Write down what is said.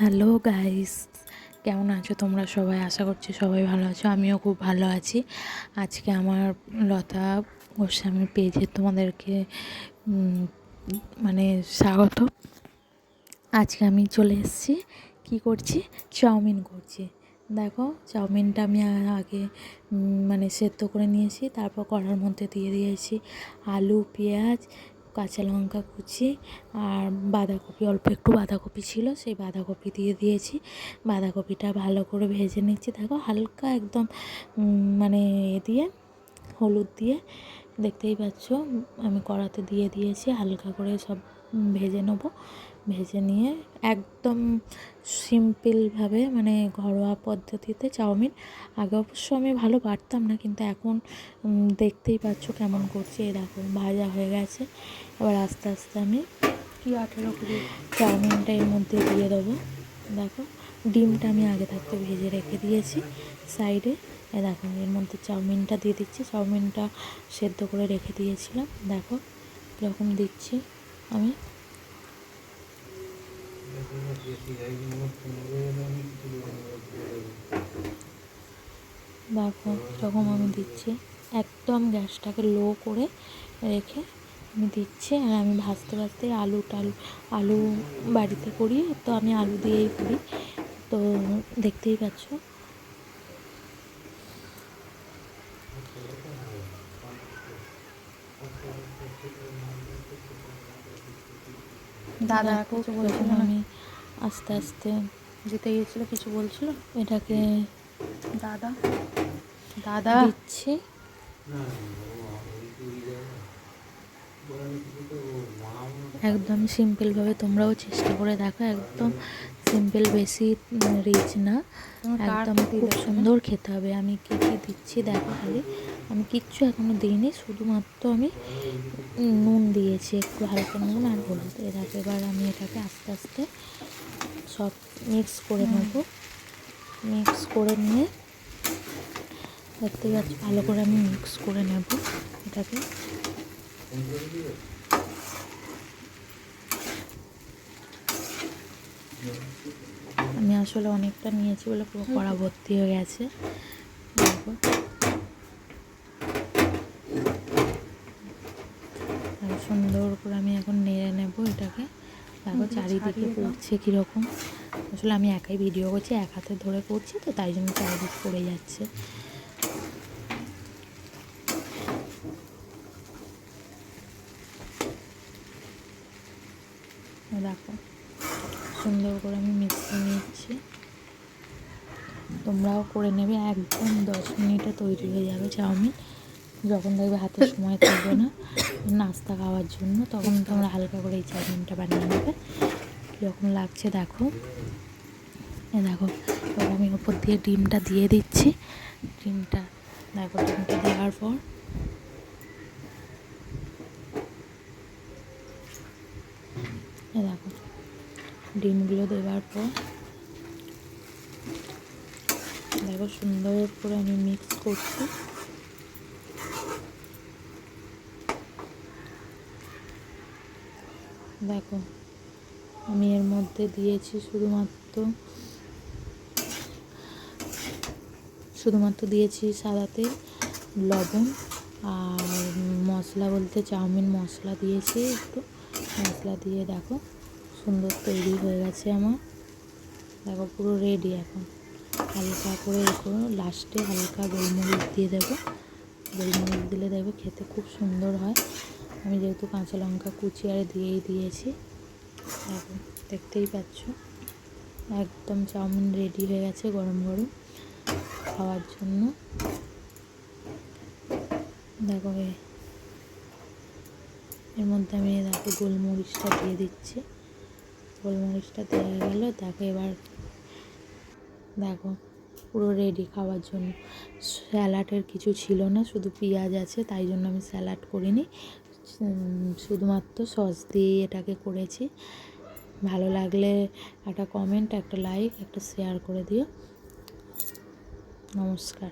Hello guys, কেমন আছো তোমরা সবাই? আশা করছি সবাই ভালো আছো, আমিও খুব ভালো আছি। আজকে আমার লতা গোস্বামীর পেজে তোমাদেরকে মানে স্বাগত। আজকে আমি চলে এসেছি, কী করছি? চাউমিন করছি। দেখো, চাউমিনটা আমি আগে মানে সেদ্ধ করে নিয়েছি, তারপর কড়ার মধ্যে দিয়ে দিয়েছি আলু, পেঁয়াজ কাঁচা লঙ্কা কুচি আর বাঁধাকপি, অল্প একটু বাঁধাকপি ছিল, সেই বাঁধাকপি দিয়ে দিয়েছি। বাঁধাকপিটা ভালো করে ভেজে নিচ্ছি। দেখো হালকা একদম মানে এ দিয়ে, হলুদ দিয়ে দেখতেই পাচ্ছ আমি কড়াতে দিয়ে দিয়েছি হালকা করে সব ভেজে নেব। ভেজে নিয়ে একদম সিম্পলভাবে মানে ঘরোয়া পদ্ধতিতে চাউমিন। আগে অবশ্য আমি ভালো পারতাম না কিন্তু এখন দেখতেই পাচ্ছ কেমন করছি। এই দেখো ভাজা হয়ে গেছে। এবার আস্তে আস্তে আমি কি আঠেরো কুড়ি? চাউমিনটা এর মধ্যে দিয়ে দেবো। দেখো ডিমটা আমি আগে থাকতে ভেজে রেখে দিয়েছি সাইডে। এ দেখো এর মধ্যে চাউমিনটা দিয়ে দিচ্ছি। চাউমিনটা সেদ্ধ করে রেখে দিয়েছিলাম। দেখো এরকম দিচ্ছি আমি। দেখো এরকম আমি দিচ্ছি। একদম গ্যাসটাকে লো করে রেখে আমি দিচ্ছি। আর আমি ভাজতে ভাজতে আলু টালু, আলু বাড়িতে করি, তো আমি আলু দিয়েই করি। তো দেখতেই পাচ্ছ? দাদা কিছু বলছিল আমি আস্তে আস্তে যেতে গিয়েছিল কিছু বলছিল? এটাকে দাদা? দাদা? দিচ্ছি। একদম সিম্পলভাবে তোমরাও চেষ্টা করে দেখো একদম সিম্পল বেশি রিচ না। একদম খুব সুন্দর খেতে হবে। আমি কী কী দিচ্ছি দেখো খালি। আমি কিচ্ছু এখনও দিইনি শুধুমাত্র আমি নুন দিয়েছি একটু হালকা নুন আর হলুদ। এ দেখো এবার আমি এটাকে আস্তে আস্তে সব মিক্স করে নেব। মিক্স করে নিয়ে দেখতে পাচ্ছি ভালো করে আমি মিক্স করে নেব এটাকে। আমি আসলে অনেকটা নিয়েছি বলে পুরো কড়া ভর্তি হয়ে গেছে। দেখো আর সুন্দর করে আমি এখন নেড়ে নেব এটাকে। দেখো চারিদিকে পড়ছে কীরকম। আসলে আমি একাই ভিডিও করছি এক হাতে ধরে করছি তো তাই জন্য চারিদিকে পড়ে যাচ্ছে। দেখো সুন্দর করে আমি মিশিয়ে নিচ্ছি। তোমরাও করে নেবে একদম দশ মিনিটে তৈরি হয়ে যাবে চাউমিন। যখন দেখবে হাতে সময় থাকবে না নাস্তা খাওয়ার জন্য তখন তোমরা হালকা করে এই চাউমিনটা বানিয়ে নেবে। কীরকম লাগছে দেখো। এ দেখো এবার আমি ওপর দিয়ে ডিমটা দিয়ে দিচ্ছি। ডিমটা দেখো ডিমটা দেওয়ার পর। এ দেখো ডিমগুলো দেওয়ার পর। দেখো সুন্দর করে আমি মিক্স করছি। দেখো, আমি এর মধ্যে দিয়েছি শুধুমাত্র শুধুমাত্র দিয়েছি সাদা তেল লবণ আর মশলা বলতে চাউমিন মশলা দিয়েছি একটু। মশলা দিয়ে দেখো, সুন্দর তৈরি হয়ে গেছে আমার। দেখো, পুরো রেডি এখন। হালকা করে করো লাস্টে হালকা গোলমরিচ দিয়ে দেবো। গোলমরিচ দিলে দেখবে খেতে খুব সুন্দর হয়। আমি যেহেতু কাঁচা লঙ্কা কুচি আর দিয়েই দিয়েছি দেখো দেখতেই পাচ্ছ, একদম চাউমিন রেডি হয়ে গেছে গরম গরম খাওয়ার জন্য। দেখো এর মধ্যে আমি দেখো গোলমরিচটা দিয়ে দিচ্ছি। গোলমরিচটা দেওয়া গেল, দেখো এবার দেখো পুরো রেডি খাওয়ার জন্য। স্যালাডের কিছু ছিল না, শুধু পেঁয়াজ আছে, তাই জন্য আমি স্যালাড করিনি। শুধুমাত্র সস দিয়ে এটাকে করেছি। ভালো লাগলে একটা কমেন্ট একটা লাইক একটা শেয়ার করে দিও। নমস্কার।